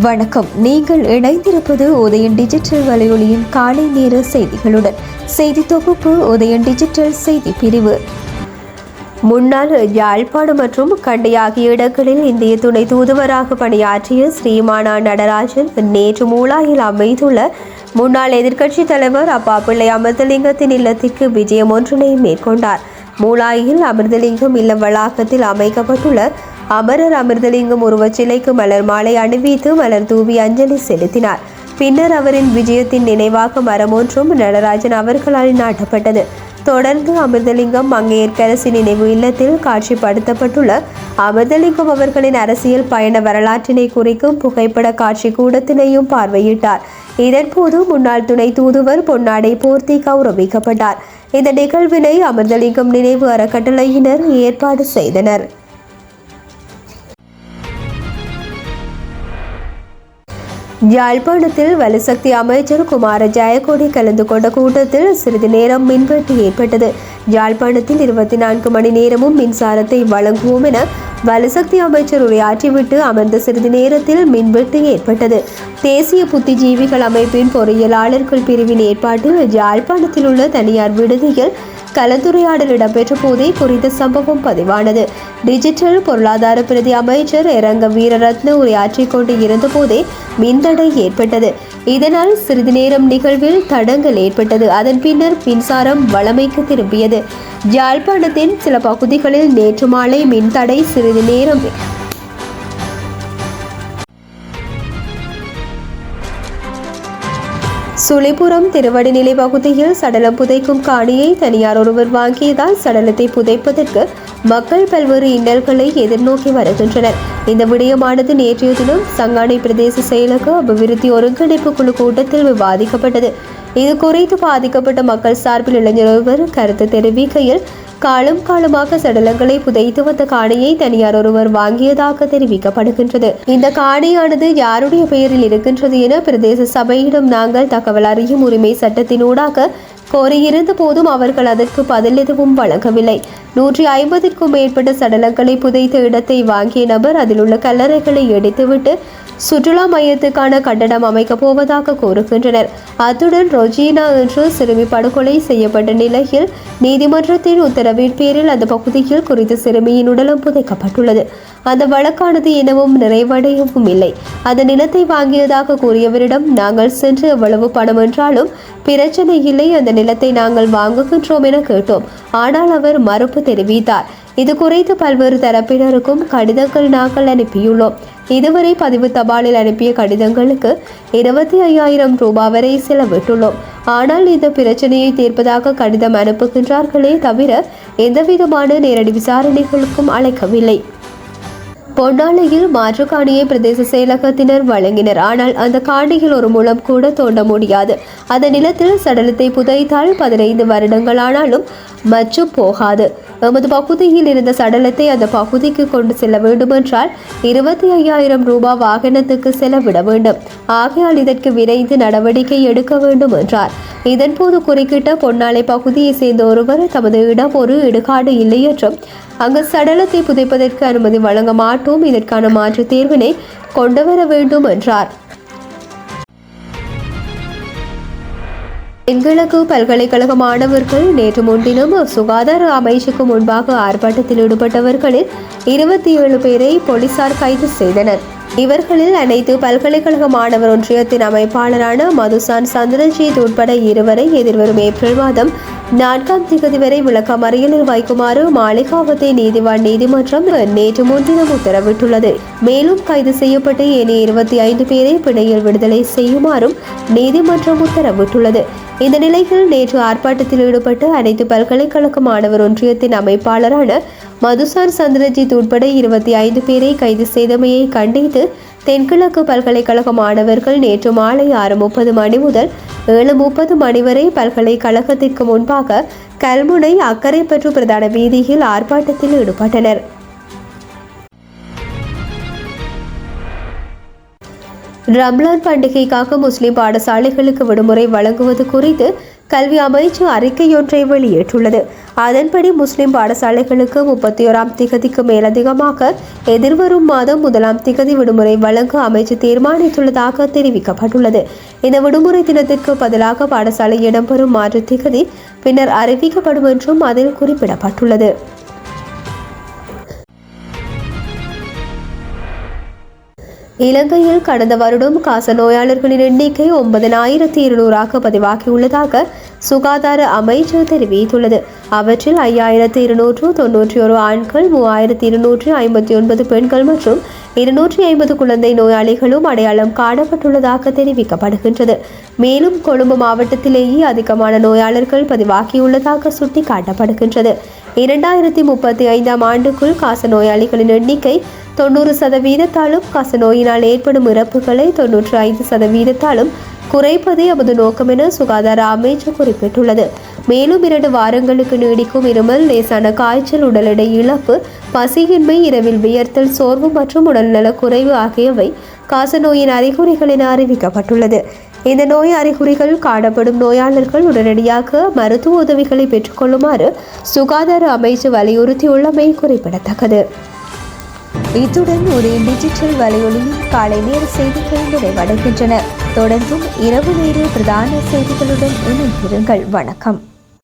வணக்கம். நீங்கள் இணைந்திருப்பது உதயன் டிஜிட்டல் வலையொலியின் காலை நேர செய்திகளுடன். செய்தி தொகுப்பு உதயன் டிஜிட்டல் செய்தி பிரிவு. முன்னாள் யாழ்ப்பாணம் மற்றும் கண்டி ஆகிய இடங்களில் இந்திய துணை தூதுவராக பணியாற்றிய ஸ்ரீமானா நடராஜன் நேற்று மூலாயில் அமைந்துள்ள முன்னாள் எதிர்க்கட்சித் தலைவர் அப்பாப்பிள்ளை அமிர்தலிங்கத்தின் இல்லத்திற்கு விஜயம் ஒன்றினை மேற்கொண்டார். மூலாயில் அமிர்தலிங்கம் இல்ல வளாகத்தில் அமைக்கப்பட்டுள்ள அமரர் அமிர்தலிங்கம் உருவச் சிலைக்கு மலர் மாலை அணிவித்து மலர் தூவி அஞ்சலி செலுத்தினார். பின்னர் அவரின் விஜயத்தின் நினைவாக மரம் ஒன்றும் நடராஜன் அவர்களால் நாட்டப்பட்டது. தொடர்ந்து அமிர்தலிங்கம் மங்கையர்க்கரசி நினைவு இல்லத்தில் காட்சிப்படுத்தப்பட்டுள்ள அமிர்தலிங்கம் அவர்களின் அரசியல் பயண வரலாற்றினை குறிக்கும் புகைப்பட காட்சி கூடத்தினையும் பார்வையிட்டார். இதன்போது முன்னாள் துணை தூதுவர் பொன்னாடை போர்த்தி கௌரவிக்கப்பட்டார். இந்த நிகழ்வினை அமிர்தலிங்கம் நினைவு அறக்கட்டளையினர் ஏற்பாடு செய்தனர். யாழ்ப்பாணத்தில் வலுசக்தி அமைச்சர் குமார ஜெயக்கொடி கலந்து கொண்ட கூட்டத்தில் சிறிது நேரம் மின்வெட்டு ஏற்பட்டது. யாழ்ப்பாணத்தில் இருபத்தி நான்கு மணி நேரமும் மின்சாரத்தை வழங்குவோம் என வலுசக்தி அமைச்சர் உரையாற்றிவிட்டு அமர்ந்த சிறிது நேரத்தில் மின்வெட்டு ஏற்பட்டது. தேசிய புத்திஜீவிகள் அமைப்பின் பொறியியலாளர்கள் பிரிவின் ஏற்பாட்டில் யாழ்ப்பாணத்தில் உள்ள தனியார் விடுதியில் கலந்துரையாடல் இடம்பெற்ற போதே குறித்த சம்பவம் பதிவானது. டிஜிட்டல் பொருளாதார பிரதி அமைச்சர் இரங்க வீரரத்ன உரையாற்றிக் கொண்டு இருந்தபோதே மின்தடை ஏற்பட்டது. இதனால் சிறிது நேரம் நிகழ்வில் தடங்கல் ஏற்பட்டது. அதன் பின்னர் மின்சாரம் வளமைக்கு திரும்பியது. யாழ்ப்பாணத்தின் சில பகுதிகளில் நேற்று மாலை மின்தடை சிறிது நேரம் சுழிபுரம் திருவடிநிலை பகுதியில் சடலம் புதைக்கும் காணியை தனியார் ஒருவர் வாங்கியதால் சடலத்தை புதைப்பதற்கு மக்கள் பல்வேறு இன்னல்களை எதிர்நோக்கி வருகின்றனர். இந்த விடயமானது நேற்றைய தினம் சங்கானை பிரதேச செயலக அபிவிருத்தி ஒருங்கிணைப்பு குழு கூட்டத்தில் விவாதிக்கப்பட்டது. இது குறித்து பாதிக்கப்பட்ட மக்கள் சார்பில் இளைஞர் ஒருவர் கருத்து தெரிவிக்கையில் காலம் காலமாக சடலங்களை புதைத்து வந்த காணியை தனியார் ஒருவர் வாங்கியதாக தெரிவிக்கப்படுகின்றது. இந்த காணியானது யாருடைய பெயரில் இருக்கின்றது என பிரதேச சபையிடம் நாங்கள் தகவல் அறியும் உரிமை சட்டத்தினூடாக கோரியிருந்த போதும் அவர்கள் அதற்கு பதில் எதுவும் வழங்கவில்லை. நூற்றி ஐம்பதுக்கும் மேற்பட்ட சடலங்களை புதைத்த இடத்தை வாங்கிய நபர் அதில் உள்ள கல்லறைகளை எடுத்துவிட்டு சுற்றுலா மையத்துக்கான கட்டடம் அமைக்கப் போவதாக கூறுகின்றனர். அத்துடன் ரொஜீனா என்று சிறுமி படுகொலை செய்யப்பட்ட நிலையில் நீதிமன்றத்தின் உத்தரவின் பேரில் அந்த பகுதியில் குறித்த சிறுமியின் உடலம் புதைக்கப்பட்டுள்ளது. அந்த வழக்கானது எனவும் நிறைவடையவும் இல்லை. அந்த நிலத்தை வாங்கியதாக கூறியவரிடம் நாங்கள் சென்று எவ்வளவு பணம் என்றாலும் பிரச்சனை இல்லை அந்த நிலத்தை நாங்கள் வாங்குகின்றோம் என கேட்டோம். ஆனால் அவர் மறுப்பு தெரிவித்தார். இது குறித்து பல்வேறு தரப்பினருக்கும் கடிதங்கள் நாங்கள் அனுப்பியுள்ளோம். இதுவரை பதிவு தபாலில் அனுப்பிய கடிதங்களுக்கு இருபத்தி ஐயாயிரம் ரூபாய் வரை செலவிட்டுள்ளோம். ஆனால் இந்த பிரச்சனையை தீர்ப்பதாக கடிதம் அனுப்புகின்றார்களே தவிர எந்தவிதமான நேரடி விசாரணைகளுக்கும் அழைக்கவில்லை. பொன்னாலையில் மாற்று காணியை பிரதேச செயலகத்தினர் வழங்கினர். ஆனால் அந்த காணியில் ஒரு மூலம் கூட தோண்ட முடியாது. அந்த நிலத்தில் சடலத்தை புதைத்தால் பதினைந்து வருடங்களானாலும் மச்சும் போகாது. எமது பகுதியில் இருந்த சடலத்தை அந்த பகுதிக்கு கொண்டு செல்ல வேண்டுமென்றால் இருபத்தி ஐயாயிரம் ரூபாய் வாகனத்துக்கு செலவிட வேண்டும். ஆகையால் இதற்கு விரைந்து நடவடிக்கை எடுக்க வேண்டும் என்றார். இதன்போது குறுக்கிட்ட பொன்னாலை பகுதியை சேர்ந்த ஒருவர் தமது இடம் ஒரு இடுகாடு இல்லை என்றும் அங்கு சடலத்தை புதைப்பதற்கு அனுமதி வழங்க மாட்டோம். இதற்கான மாற்று தீர்வினை கொண்டு வர வேண்டும் என்றார். தென்கிழக்கு பல்கலைக்கழக மாணவர்கள் நேற்று முன்தினம் சுகாதார அமைச்சுக்கு முன்பாக ஆர்ப்பாட்டத்தில் ஈடுபட்டவர்களில் இருபத்தி ஏழு பேரை போலீசார் கைது செய்தனர். இவர்களில் அனைத்து பல்கலைக்கழக மாணவர் ஒன்றியத்தின் அமைப்பாளரான மதுசான் சந்திரஜித் உட்பட இருவரை எதிர்வரும் ஏப்ரல் மாதம் நான்காம் திகதி வரை விளக்கமறியலில் வைக்குமாறு மாளிகாவத்தை நீதிவான் நீதிமன்றம் நேற்று முன்தினம் உத்தரவிட்டுள்ளது. மேலும் கைது செய்யப்பட்ட ஏனைய இருபத்தி ஐந்து பேரை பிணையில் விடுதலை செய்யுமாறும் நீதிமன்றம் உத்தரவிட்டுள்ளது. இந்த நிலையில் நேற்று ஆர்ப்பாட்டத்தில் ஈடுபட்ட அனைத்து பல்கலைக்கழக மாணவர் ஒன்றியத்தின் அமைப்பாளரான மதுசார் சந்திரஜித் உட்பட இருபத்தி ஐந்து பேரை கைது செய்தமையை கண்டித்து தென்கிழக்கு பல்கலைக்கழக மாணவர்கள் நேற்று மாலை ஆறு முப்பது மணி முதல் ஏழு முப்பது மணி வரை பல்கலைக்கழகத்திற்கு முன்பாக கல்முனை அக்கரைப்பற்று பிரதான வீதியில் ஆர்ப்பாட்டத்தில் ஈடுபட்டனர். ரம்லான் பண்டிகைக்காக முஸ்லிம் பாடசாலைகளுக்கு விடுமுறை வழங்குவது குறித்து கல்வி அமைச்சு அறிக்கையொன்றை வெளியிட்டுள்ளது. அதன்படி முஸ்லிம் பாடசாலைகளுக்கு முப்பத்தி ஓராம் திகதிக்கு மேலதிகமாக எதிர்வரும் மாதம் முதலாம் திகதி விடுமுறை வழங்க அமைச்சு தீர்மானித்துள்ளதாக தெரிவிக்கப்பட்டுள்ளது. இந்த விடுமுறை தினத்திற்கு பதிலாக பாடசாலை இடம்பெறும் மாற்று திகதி பின்னர் அறிவிக்கப்படும் என்றும் அதில் குறிப்பிடப்பட்டுள்ளது. இலங்கையில் கடந்த வருடம் காச நோயாளர்களின் எண்ணிக்கை ஒன்பதனாயிரத்தி இருநூறாக பதிவாகியுள்ளதாக சுகாதார அமைச்சு தெரிவித்துள்ளது. அவற்றில் ஐயாயிரத்தி இருநூற்று தொன்னூற்றி ஒரு ஆண்கள் மூவாயிரத்து இருநூற்றி ஐம்பத்தி ஒன்பது பெண்கள் மற்றும் இருநூற்றி ஐம்பது குழந்தை நோயாளிகளும் அடையாளம் காணப்பட்டுள்ளதாக தெரிவிக்கப்படுகின்றது. மேலும் கொழும்பு மாவட்டத்திலேயே அதிகமான நோயாளர்கள் பதிவாகியுள்ளதாக சுட்டிக்காட்டப்படுகின்றது. இரண்டாயிரத்தி முப்பத்தி ஐந்தாம் ஆண்டுக்குள் காச நோயாளிகளின் எண்ணிக்கை தொண்ணூறு சதவீதத்தாலும் காசநோயினால் ஏற்படும் இறப்புகளை தொன்னூற்றி ஐந்து சதவீதத்தாலும் குறைப்பதே நமது நோக்கம் என சுகாதார அமைச்சு குறிப்பிட்டுள்ளது. மேலும் இரண்டு வாரங்களுக்கு நீடிக்கும் இருமல் லேசான காய்ச்சல் உடலடை இழப்பு பசியின்மை இரவில் வியர்த்தல் சோர்வு மற்றும் உடல்நலக் குறைவு ஆகியவை காசநோயின் அறிகுறிகள் என அறிவிக்கப்பட்டுள்ளது. இந்த நோய் அறிகுறிகள் காணப்படும் நோயாளர்கள் உடனடியாக மருத்துவ உதவிகளை பெற்றுக்கொள்ளுமாறு சுகாதார அமைச்சு வலியுறுத்தியுள்ளமை குறிப்பிடத்தக்கது. இத்துடன் ஒரு டிஜிட்டல் வலையொலியில் காலை நேர செய்திகள் நிறைவடைகின்றன. தொடர்ந்தும் இரவு நேர பிரதான செய்திகளுடன் இணைந்திருங்கள். வணக்கம்.